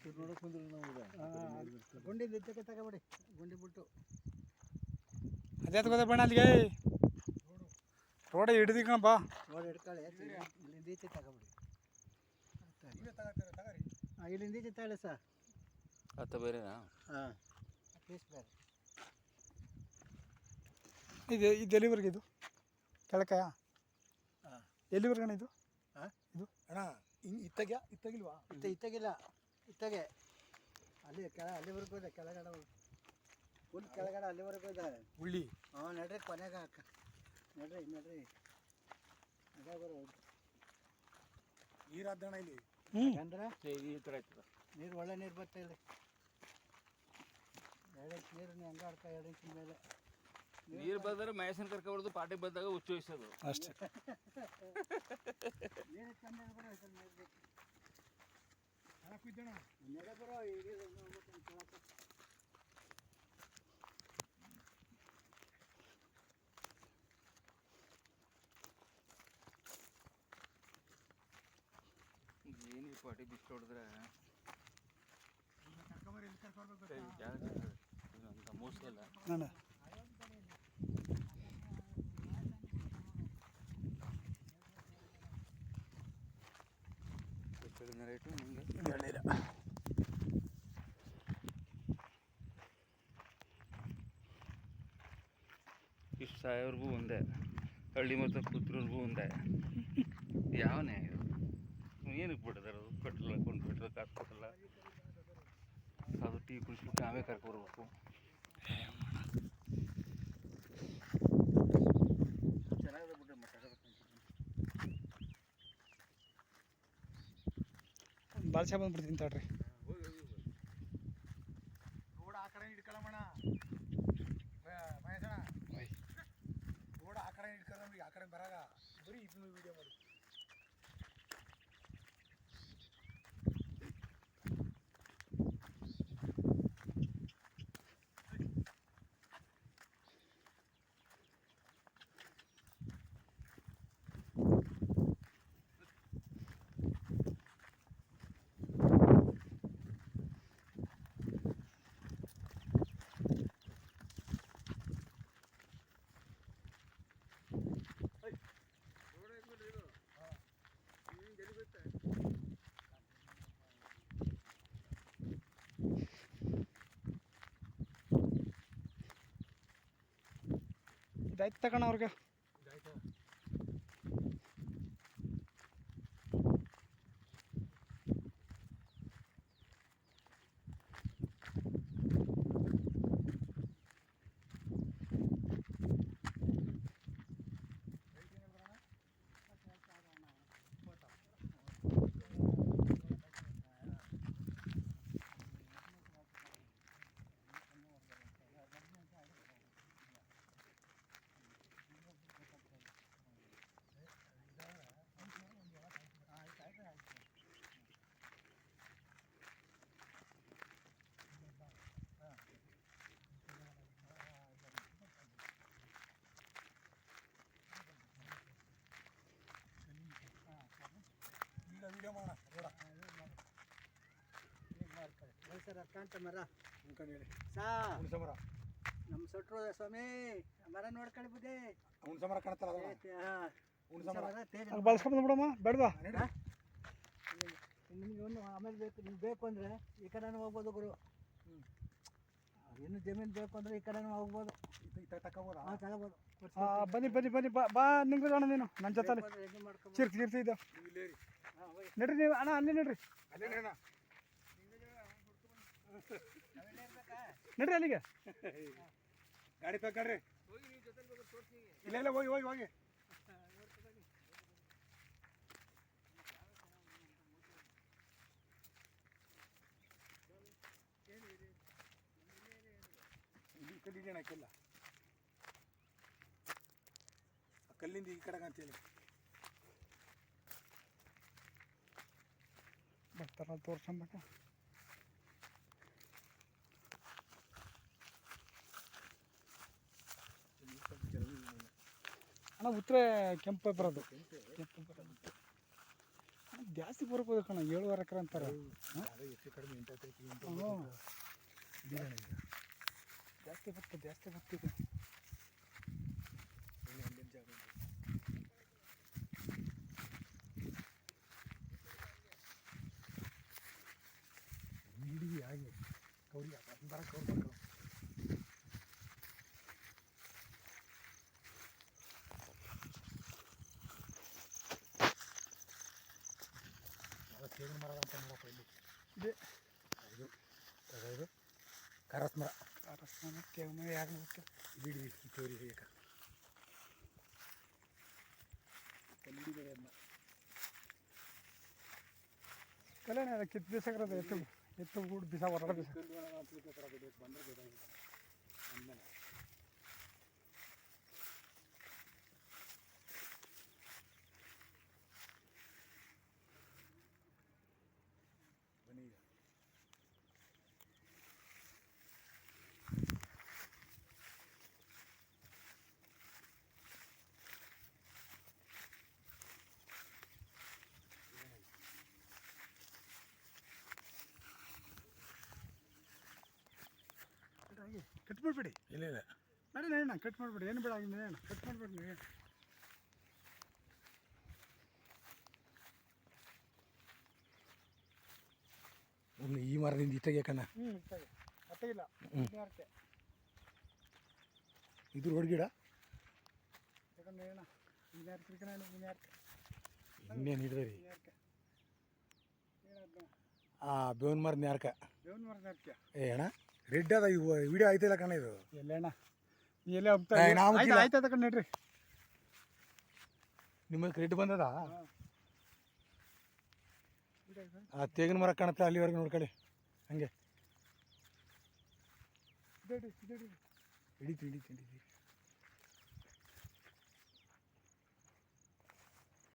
ಒಂಚೂರು ನೋಡಕ್ ಬಂದ್ರೆ ನಾವು ಗುಂಡಿ ನಿತ್ಯಕ್ಕೆ ತಗೋಬೇಡಿ. ಗುಂಡಿ ಬಿಟ್ಟು. ಅದೇ ತಗೋದ ಬಣ್ಣ ಅಲ್ಲಿಗೆ. ರೋಡ ಹಿಡ್ದಿ ಕಣ ಬಾ ನೋಡಿ ಹಿಡ್ಕೊಳ್ಳಿ ಇಲ್ಲಿಂದ ಈಚೆ ತಗೊಬಿಡಿ. ಹಾಂ ಇಲ್ಲಿಂದ ಈಚೆ ತಗೊಳ್ಳಿ ಸರ್. ಅತ್ತ ಬೇರೆನಾ? ಹಾಂ ಪೀಸ್ ಬೇರೆ. ಇದು ಇದು ಎಲ್ಲಿವರೆಗೆ ಇದು? ಕೆಳಕಾಯ? ಹಾಂ ಇದು? ಹಾಂ ಇದು? ಅಣ್ಣ ಹಿಂಗೆ ಇತ್ತಾಗ್ಯಾ? ಇತ್ತಾಗಿಲ್ವಾ? ಇತ್ತ ಇತ್ತಾಗಿಲ್ಲ. ಇತ್ತಾಗೆ. ಅಲ್ಲಿ ಕೆಳ ಅಲ್ಲಿವರೆಗೂ ಇದೆ ಕೆಳಗಡೆ ಫುಲ್ ಕೆಳಗಡೆ ಅಲ್ಲಿವರೆಗೂ ಇದೆ ಹುಳ್ಳಿ. ಹಾಂ ನಡ್ರಿ ಕೊನೆಗೆ ಹಾಕ. ನಡ್ರಿ ನಡ್ರಿ. ಅದೇ ಬರೋ. ನೀರಾದ್ದಣ್ಣ ಇಲ್ಲಿ? ಅಂದ್ರೆ ಈ ಥರ ಆಯ್ತದ. ನೀರು ಒಳ್ಳೆ ನೀರು ಬರ್ತಾ ಇಲ್ಲಿ. ಎರಡು ಇಂಚ್ ನೀರು ನೀ ಹಂಗೆ ಆಡ್ತಾ ಎರಡು ಇಂಚಿನ ಮೇಲೆ. ನೀರು ಬಂದ್ರೆ ಮಹೇಶನ್ ಕರ್ಕೊಬಾರ್ದು ಪಾಟಿ ಬಂದಾಗ ಉಚ್ಚೋಯಿಸೋದು ವಹಿಸೋದು ಅಷ್ಟೇ. ನೀರು ಚಂದ ನೀರು ಬೇಕು ಹಾಕಿದ್ದಣ್ಣ ನೆರೆ ಬರೋ ಈಗ ನೋಡ್ಬಿಟ್ಟು ಒಂದ್ ಕೆಳಕ್ಕೆ. ಏನು ಈ ಪಾಟಿ ಬಿಟ್ಟು ಹೊಡೆದ್ರೆ? ಕರ್ಕೊಂಬರಿ ಮೋಸ ಇಲ್ಲ ಸಾವಿರಗೂ ಒಂದೇ, ಹಳ್ಳಿ ಮತ್ತು ಪುತ್ರರಿಗೂ ಒಂದೇ. ಯಾವನೇ? ಏನಕ್ಕೆ ಬಿಡದಾರ ಅದು ಪೆಟ್ರೋಲ್ ಹಾಕೊಂಡು ಪೆಟ್ರೋಲ್ ಕೊಟ್ಟಲ್ಲ. ಅದು ಟೀ ಕುಡಿಸ್ಬಿಟ್ಟು ನಾವೇ ಕರ್ಕೊಬರ್ಬೇಕು ಚೆನ್ನಾಗಿದೆ ಬಿಡ್ರಿ, ಮಾತಾಡೋದಕ್ಕೆ ಬಾಲ್ಸ ಬಂದ್ಬಿಡ್ತೀನಿ ತಡ್ರಿ ರೋಡ್ ಆ ಕಡೆ ಇಟ್ಕೊಳ್ಳೋಣ ಮಹೇಶಣ್ಣ ಓಯ್. ರೋಡ್ ಆ ಕಡೆ ಇಟ್ಕೊಳ್ಳೋಣ ಆ ಕಡೆ ಬರಾಗ ಬರೀ ಇದನ್ನು ಮಾಡಿ ಇದಾಯ್ತು ತಗೋಣ ಅವ್ರಿಗೆ. ಕಾಣ್ತ ಮರ? ಅನ್ಕೊಂಡು ಹೇಳಿ. ಸಾ. ಹುಣಸೆ ಮರ. ನಮ್ಮ ಸೊಟ್ರು ಸ್ವಾಮಿ. ಮರ ನೋಡ್ಕೊಳ್ಳಿ ಬುದ್ದೆ ಹುಣಸೆ ಮರ ಕಾಣ್ತಾರ ಹುಣಸೆ ಮರ. ತೇಜ. ಬಳಸ್ಕೊಂಡು ಬಿಡಮ್ಮ ಬೇಡವಾ. ನಿಮ್ಗೆ ಒಂದು ಆಮೇಲೆ ಬೇಕು ನಿಮ್ಗೆ ಬೇಕು ಅಂದರೆ ಈ ಕಡೆನೂ ಹೋಗ್ಬೋದು ಗುರು. ಇನ್ನು ಜಮೀನು ಬೇಕು ಅಂದರೆ ಈ ಕಡೆನೂ ಹೋಗ್ಬೋದು. ತಗೋಬೋದು ಹಾಂ ತಗೋಬೋದು. ಬನ್ನಿ ಬನ್ನಿ ಬನ್ನಿ ಬಾ ಬಾ ನಿಂಗ್ರಣ ನೀನು ನನ್ನ ಜೊತೆ ಚಿರ್ತಿ ಚಿರ್ತಿ ಇದು. ನೀವು ನಡ್ರಿ ಅಣ್ಣ ಅಲ್ಲಿ ನಡ್ರಿ. ಅಲ್ಲೇ ಅಣ್ಣ. ನಡ್ರಿ ಅಲ್ಲಿಗೆ. ಗಾಡಿ ತಗೊಳ್ರಿ ಇಲ್ಲ ಇಲ್ಲ ಹೋಗಿ ಹೋಗಿ ಹೋಗಿ. ಇಲ್ಲಿ ಈ ಕಡೆ ಇದೆ ಅಣ್ಣ ಕೆಲ್ಲ ಆ ಕಲ್ಲಿಂದ ಈ ಕಡೆಗೆ ಅಂತೇಳಿ ಬರ್ತಾರಲ್ಲ ತೋರ್ಸಂಬೇಕ ಅಣ್ಣ ಉತ್ತರೆ ಕೆಂಪು ಬರೋದು ಕೆಂಪು ಜಾಸ್ತಿ ಬರ್ಬೋದು ಕಣ, ಏಳುವರೆ ಎಕರೆ ಅಂತಾರೆ. ಜಾಸ್ತಿ ಬರ್ತದೆ, ಜಾಸ್ತಿ ಬರ್ತಿದೆ ಇನ್ನು ಒಂದೊಂದು ಜಾಗ ಇದೆ. ಹಿಡಿದು ಹಾಗೆ ಕೌರಿ ಬರ ಕೌರ್ ಬರ್ಕೊ ಅದು ತೇಗಿನ ಮರ ಅಂತ ನೋಡಪ್ಪ ಇಲ್ಲಿ. ಇದೆ ಇದು ಇದು ಕರಸ್ ಮರ ಅರಸ್ಮಾನ ಮರ ಯಾಕೆ ಗೊತ್ತು ಬಿಡಿ ತೋರಿ ಹೇಗ. ಕಲ್ಲಿ ಅದನ್ನ ಕಲ್ಯಾಣ ಕಿತ್ತು ಬಿಸಾಕ್ರದ ಎತ್ತು ಎತ್ತು ಗೂಡು ಬಿಸ ಹೊರಡ ಬಿಸ ಬಂದ್ರೆ ಬೇಕಾಗಿತ್ತು. ಕಟ್ ಮಾಡ್ಬಿಡಿ ಇಲ್ಲ. ಇಲ್ಲ ನಡಿ ನಡಿ ಕಟ್ ಮಾಡ್ಬಿಡಿ ಏನು ಬೇಡ ಆಗಿಂದ ಕಟ್ ಮಾಡಿಬಿಡಿ ನೀವು. ಒಂದು ಈ ಮರದಿಂದ ಇತ್ತಾಗೆ ಕಣ ಹ್ಞೂ. ಇನ್ಯಾರಕ್ಕೆ ಇದು ರೋಡ್ ಗಿಡ? ಯಾಕಂದ್ರೆ ಏನ ಇನ್ಯಾರು ಕಿರಿಕನ ಇನ್ಯಾರಕ್ಕೆ ಇನ್ನೇನು ಹಿಡಿದ್ರಿ ಇನ್ಯಾರಕ್ಕೆ ಏನಾದ ಆ ಬೇವನ್ ಮರದ ನ್ಯಾರ್ಕ. ಬೇವನ್ ಮರದ ನ್ಯಾರ್ಕ. ಏ ಅಣ್ಣ. ರೆಡ್ ಅದ ಇವು ವಿಡಿಯೋ ಐತಿಲ್ಲ ಕಣ ಇದು? ಎಲ್ಲೇಣ ನೀ ಎಲ್ಲೇ ಹೋಗ್ತಾ ಏ, ನಾವು ಆಯ್ತು ಮುಗಿಲ್ಲ. ಆಯ್ತು ತಗೊಂಡು ನಡ್ರಿ. ನಿಮಗೆ ರೆಡ್ ಬಂದದ. ಆ ತೇಗಿನ ಮರ ಕಾಣುತ್ತೆ ಅಲ್ಲಿವರೆಗೆ ನೋಡ್ಕೊಳ್ಳಿ ಹಂಗೆ. ಹಿಡಿತು